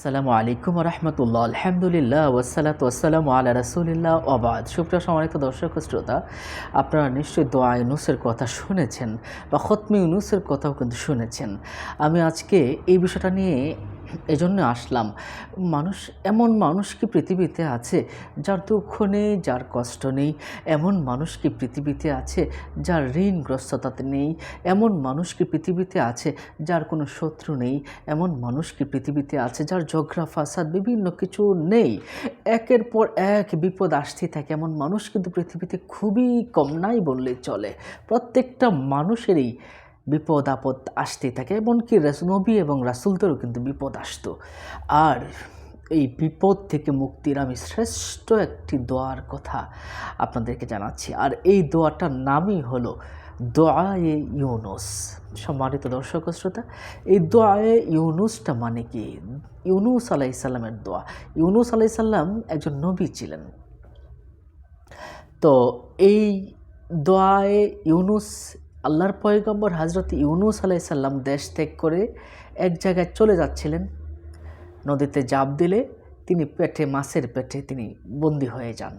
আসসালামু আলাইকুম রহমতুল্লাহ। আলহামদুলিল্লাহ ওসালাত ওসালাম আল্লাহ রসুলিল্লাহ অবাদ সুপ্রিয় সম্মানিত দর্শক শ্রোতা, আপনারা নিশ্চয়ই দোয়া ইউনুসের কথা শুনেছেন বা খতমি ইউনুসের কথাও কিন্তু শুনেছেন। আমি আজকে এই বিষয়টা নিয়ে এজন্য আসলাম। মানুষ, এমন মানুষ কি পৃথিবীতে আছে যার দুঃখ নেই, যার কষ্ট নেই? এমন মানুষ কি পৃথিবীতে আছে যার ঋণগ্রস্ততাতে নেই? এমন মানুষ কি পৃথিবীতে আছে যার কোনো শত্রু নেই? এমন মানুষ কি পৃথিবীতে আছে যার ঝগড়া, ফাসাদ বিভিন্ন কিছু নেই? একের পর এক বিপদ আসতেই থাকে। এমন মানুষ কিন্তু পৃথিবীতে খুবই কম নাই বললে চলে। প্রত্যেকটা মানুষেরই বিপদ আপদ আসতেই থাকে এমনকি নবী এবং রাসুলদেরও কিন্তু বিপদ আসতো। আর এই বিপদ থেকে মুক্তির আমি শ্রেষ্ঠ একটি দোয়ার কথা আপনাদেরকে জানাচ্ছি। আর এই দোয়াটার নামই হলো দোয়ায়ে ইউনুস। সম্মানিত দর্শক শ্রোতা, এই দোয়ায়ে ইউনুসটা মানে কি? ইউনুস আলাইসাল্লামের দোয়া। ইউনুস আলাইসাল্লাম একজন নবী ছিলেন। তো এই দোয়ায়ে ইউনুস আল্লাহর পয়গম্বর হজরত ইউনুস আলাইসাল্লাম দেশ ত্যাগ করে এক জায়গায় চলে যাচ্ছিলেন। নদীতে জাপ দিলে তিনি পেটে, মাছের পেটে তিনি বন্দি হয়ে যান।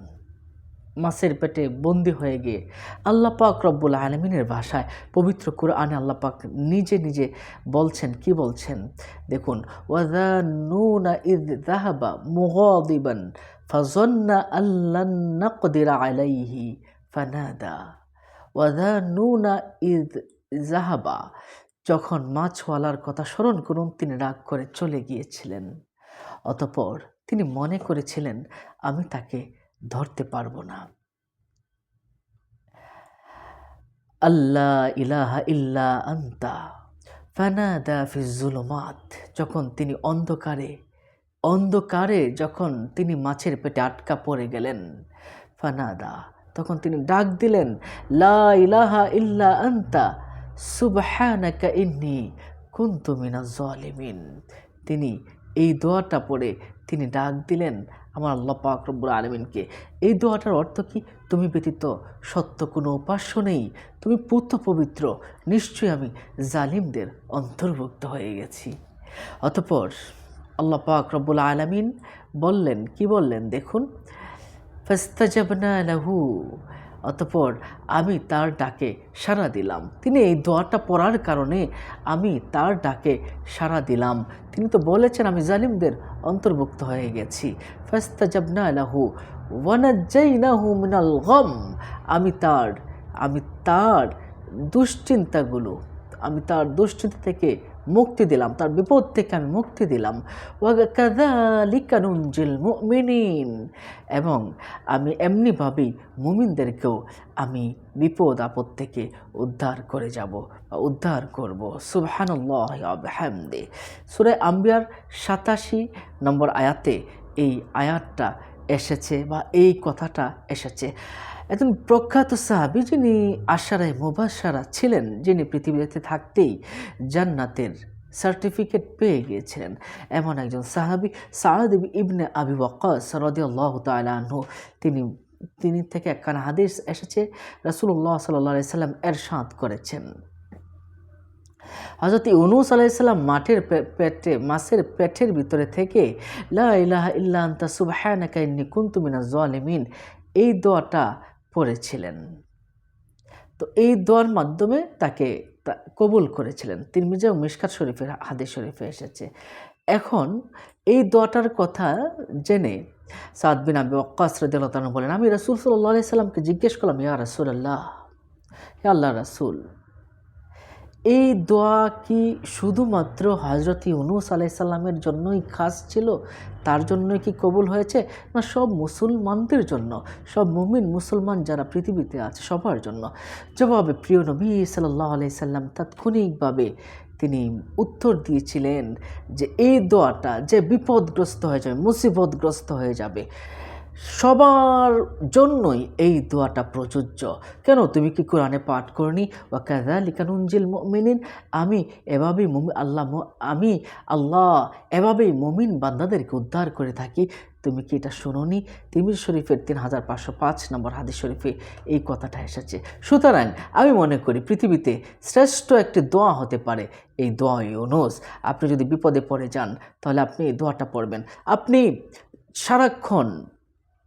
মাছের পেটে বন্দি হয়ে গিয়ে আল্লাহ পাক রব্বুল আলমিনের ভাষায় পবিত্র কোরআনে আল্লাহ পাক নিজে নিজে বলছেন, কি বলছেন? দেখুন ওয়াদা নুনা ইদ দাহাবা মুগাদিবান ফাজন্না আল্লান নাকদিরা আলাইহি ফানাদা। ওয়াদা নুনা ইদ জাহাবা, যখন মাছওয়ালার কথা স্মরণ করুন, তিনি রাগ করে চলে গিয়েছিলেন। অতপর তিনি মনে করেছিলেন, আমি তাকে ধরতে পারব না। আল্লাহ ইলাহা ইল্লা আন্তা। ফানাদা ফি জুলুমাত। যখন তিনি অন্ধকারে অন্ধকারে যখন তিনি মাছের পেটে আটকা পড়ে গেলেন। ফানাদা তখন তিনি ডাক দিলেন, লা ইলাহা ইল্লা আন্তা, সুবহানাকা ইন্নি কুনতু মিনাজ জালিমিন। তিনি এই দোয়াটা পড়ে তিনি ডাক দিলেন, আমার আল্লাহ পাক রব্বুল আলমিনকে, এই দোয়াটার অর্থ কি? তুমি ব্যতীত সত্য কোনো উপাস্য নেই। তুমি পুত্র পবিত্র, নিশ্চয়ই আমি জালিমদের অন্তর্ভুক্ত হয়ে গেছি। অতপর আল্লাহ পাক রব্বুল আলমিন বললেন, কি বললেন? দেখুন ফাস্তাজাবনা লাহু। অতপর আমি তার ডাকে সাড়া দিলাম। তিনি এই দোয়াটা পড়ার কারণে আমি তার ডাকে সাড়া দিলাম। তিনি তো বলেছেন, আমি জালিমদের অন্তর্ভুক্ত হয়ে গেছি। ফাস্তাজাবনা লাহু, ওয়ানাজ্জাইনাহু মিনাল গম। আমি তার আমি তার দুশ্চিন্তাগুলো, আমি তার দুশ্চিন্তা থেকে মুক্তি দিলাম, তার বিপদ থেকে আমি মুক্তি দিলাম। ওয়াকাদালিকানুঞ্জিল মুমিনিন। এবং আমি এমনিভাবেই মুমিনদেরকেও আমি বিপদ, আপদ থেকে উদ্ধার করে যাব বা উদ্ধার করব। সুবহানাল্লাহ হামদে সুরে আম্বিয়ার সাতাশি নম্বর আয়াতে এই আয়াতটা এসেছে বা এই কথাটা এসেছে। একজন প্রখ্যাত সাহাবি যিনি আশারায় মুবাসারা ছিলেন, যিনি পৃথিবীতে থাকতেই জান্নাতের সার্টিফিকেট পেয়ে গিয়েছিলেন। এমন একজন সাহাবি সাহাদ ইবনে আবি ওয়াক্কাস রদিয়াল্লাহ তালাহু তিনি তিনি থেকে একখানা হাদিস এসেছে রাসুল্লাহ সাল্লাহ সাল্লাম এরশাদ করেছেন। হজরত ইউনুস আলাইসাল্লাম মাঠের পেটে, মাছের পেটের ভিতরে থেকে, লা ইলাহা ইল্লা আন্তা সুবহানাকা ইন্নী কুনতু মিনাজ এই দোয়াটা পড়েছিলেন। তো এই দোয়ার মাধ্যমে তাকে কবুল করেছিলেন। তিরমিজা ও মিশকাত শরীফের হাদিস শরীফে এসেছে। এখন এই দোয়াটার কথা জেনে সাদ বিন আবি রাদিয়াল্লাহু বলেন, আমি রাসুল সাল্লাহ সাল্লামকে জিজ্ঞেস করলাম, ইয়া রাসূলুল্লাহ, হে আল্লাহ রাসূল এই দোয়া কি শুধুমাত্র হজরত ইউনুস আলাইসাল্লামের জন্যই খাস ছিল? তার জন্যই কি কবুল হয়েছে? না, সব মুসলমানদের জন্য, সব মুমিন মুসলমান যারা পৃথিবীতে আছে, সবার জন্য। জবাবে প্রিয় নবী সাল্লাহ আলাইসাল্লাম তাৎক্ষণিকভাবে তিনি উত্তর দিয়েছিলেন যে, এই দোয়াটা যে বিপদগ্রস্ত হয়ে যাবে, মুসিবতগ্রস্ত হয়ে যাবে সবার জন্যই এই দোয়াটা প্রযোজ্য। কেন? তুমি কি কোরআনে পাঠ করনি? ওয়াকাদা লিকানুঞ্জিল মিনিন আমি এভাবেই মমি আল্লাহ আমি আল্লাহ এভাবেই মমিন বান্দাদেরকে উদ্ধার করে থাকি। তুমি কি এটা শোনোনি? তিমির শরীফের তিন হাজার পাঁচশো পাঁচ নম্বর হাদিস শরীফে এই কথাটা এসেছে। সুতরাং আমি মনে করি পৃথিবীতে শ্রেষ্ঠ একটি দোয়া হতে পারে এই দোয়া ইউনুস। আপনি যদি বিপদে পড়ে যান, তাহলে আপনি এই দোয়াটা পড়বেন। আপনি সারাক্ষণ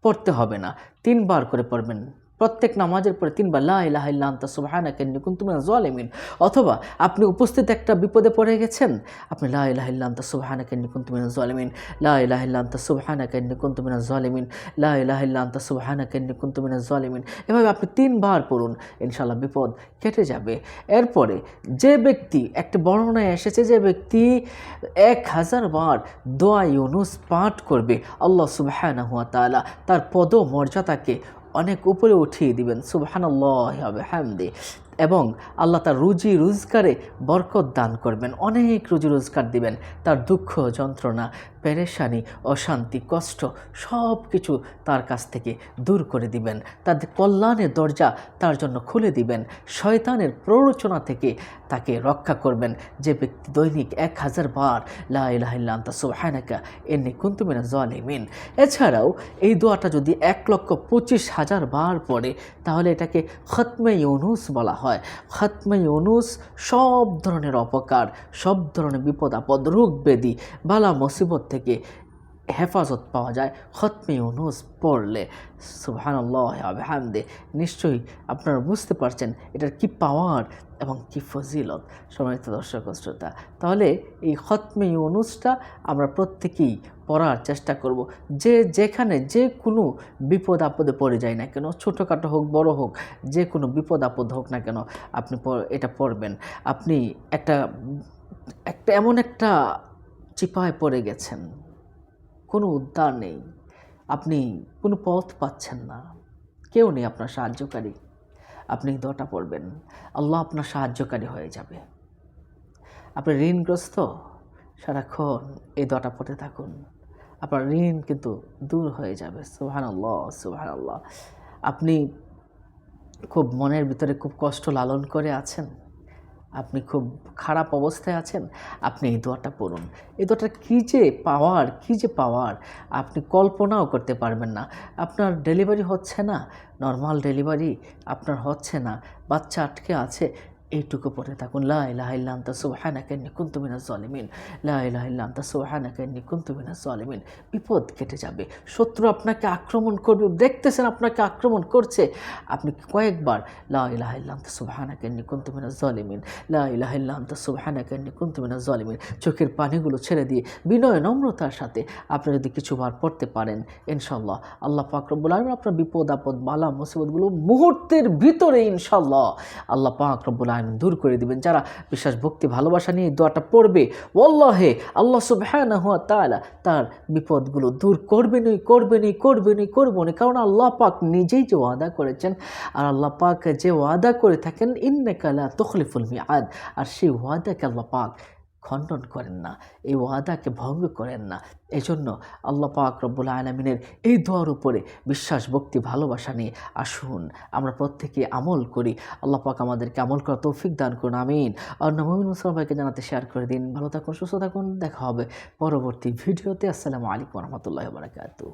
পড়তে হবে না। তিনবার করে পড়বেন। প্রত্যেক নামাজের পরে তিনবার, লা ইলাহা ইল্লা আনতা সুবহানাকা ইন্নী কুনতু জালিমিন। অথবা, আপনি উপস্থিত একটা বিপদে পড়ে গেছেন? আপনি, লা ইলাহা ইল্লা আনতা সুবহানাকা ইন্নী কুনতু মিনাজ জালিমিন। লা ইলাহা ইল্লা আনতা সুবহানাকা ইন্নী কুনতু মিনাজ জালিমিন। লা ইলাহা ইল্লা আনতা সুবহানাকা ইন্নী কুনতু জালিমিন। এভাবে আপনি তিনবার পড়ুন, ইনশাআল্লাহ বিপদ কেটে যাবে। এরপরে, যে ব্যক্তি, একটা বর্ণনায় এসেছে যে ব্যক্তি এক হাজার বার দোয়া ইউনুস পাঠ করবে, আল্লাহ সুবহানাহু ওয়া তাআলা, তার পদ মর্যাদাকে অনেক উপরে উঠিয়ে দিবেন। সুবহানাল্লাহ হামদে এবং আল্লাহ তার রুজি রোজগারে বরকত দান করবেন। অনেক রুজি রোজগার দিবেন। তার দুঃখ, যন্ত্রণা, পেরেশানি, অশান্তি, কষ্ট সব কিছু তার কাছ থেকে দূর করে দিবেন। তার কল্যাণের দরজা তার জন্য খুলে দিবেন। শয়তানের প্ররোচনা থেকে তাকে রক্ষা করবেন। যে ব্যক্তি দৈনিক এক হাজার বার, লা ইলাহা ইল্লা আনতা, সুবহানাকা, ইন্নী কুনতু মিনাজ জালিমিন এছাড়াও এই দোয়াটা যদি এক লক্ষ পঁচিশ হাজার বার পড়ে, তাহলে এটাকে খতমে ইউনুস বলা খতমে ইউনুস সব ধরনের অপকার, সব ধরনের বিপদ আপদ, রোগ ব্যাধি, বালা মুসিবত থেকে হেফাজত পাওয়া যায়। খতমে ইউনুস পড়লে, সুবহানাল্লাহ, হামদে। নিশ্চয়ই আপনারা বুঝতে পারছেন এটার কি পাওয়ার? এবং কি ফজিলত, সম্মানিত দর্শক শ্রোতা। তাহলে এই খতমে ইউনুসটা আমরা প্রত্যেকেই পড়ার চেষ্টা করব। যে যেখানে যে কোনো বিপদ আপদে পড়ে যায় না কেন, ছোটোখাটো হোক, বড় হোক, যে কোনো বিপদ আপদ হোক না কেন, আপনি এটা পড়বেন। আপনি একটা একটা এমন একটা চিপায় পড়ে গেছেন, কোনো উদ্ধার নেই, আপনি কোনো পথ পাচ্ছেন না, কেউ নেই আপনার সাহায্যকারী। আপনি দোয়াটা পড়বেন। আল্লাহ আপনার সাহায্যকারী হয়ে যাবে। আপনি ঋণগ্রস্ত সারাক্ষণ এই দোয়াটা পড়তে থাকুন। আপনার ঋণ কিন্তু দূর হয়ে যাবে। সুহান আল্লাহ সুহান আল্লাহ আপনি খুব মনের ভিতরে খুব কষ্ট লালন করে আছেন। আপনি খুব খারাপ অবস্থায় আছেন, আপনি এই দোয়াটা পড়ুন। এই দোয়াটা কী যে পাওয়ার, কী যে পাওয়ার, আপনি কল্পনাও করতে পারবেন না। আপনার ডেলিভারি হচ্ছে না, নর্মাল ডেলিভারি আপনার হচ্ছে না, বাচ্চা আটকে আছে এইটুকু পড়ে থাকুন। লা ইলাহা ইল্লা আনতা সুবহানাকা ইন্নী কুনতু মিনাজ জালিমিন। লা ইলাহা ইল্লা আনতা সুবহানাকা ইন্নী কুনতু মিনাজ জালিমিন। বিপদ কেটে যাবে। শত্রু আপনাকে আক্রমণ করবে, দেখতেছেন আপনাকে আক্রমণ করছে। আপনি কয়েকবার লা ইলাহা ইল্লা আনতা সুবহানাকা ইন্নী কুনতু মিনাজ জালিমিন। লা ইলাহা ইল্লা আনতা সুবহানাকা ইন্নী কুনতু মিনাজ জালিমিন। চোখের পানিগুলো ছেড়ে দিয়ে বিনয় নম্রতার সাথে আপনি যদি কিছুবার পড়তে পারেন ইনশাল্লাহ আল্লাহ পাক রব্বুল আপনার বিপদ, আপদ, বালা, মুসিবতগুলো মুহূর্তের ভিতরে ইনশাল্লাহ আল্লাহ পাক রব্বুল আলামিন দূর করে দিবেন। যারা বিশ্বাস, ভক্তি, ভালোবাসা নিয়ে দোয়াটা পড়বে ওল্লাহে আল্লাহ সুবহানাহু হওয়া তালা তার বিপদগুলো দূর করবেনই করবেনই করবেনই করবেনই। কারণ আল্লাহ পাক নিজেই যে ওয়াদা করেছেন, আর আল্লাহ পাক যে ওয়াদা করে থাকেন, ইন্নাকা তখলিফুল মিয়াদ আর সেই ওয়াদাকে আল্লাহ পাক খণ্ডন করেন না, এই ওয়াদাকে ভঙ্গ করেন না। এজন্য জন্য আল্লাহ পাক রব্বুল আলমিনের এই দোয়ার উপরে বিশ্বাস, ভক্তি, ভালোবাসা নিয়ে আসুন। আমরা প্রত্যেকে আমল করি। আল্লাহ পাক আমাদেরকে আমল করা তৌফিক দান করুন, আমিন। আর নমিন মুসলাম জানাতে শেয়ার করে দিন। ভালো থাকুন, সুস্থ থাকুন। দেখা হবে পরবর্তী ভিডিওতে। আসসালামু আলাইকুম রহমতুল্লাহ বারাকাতু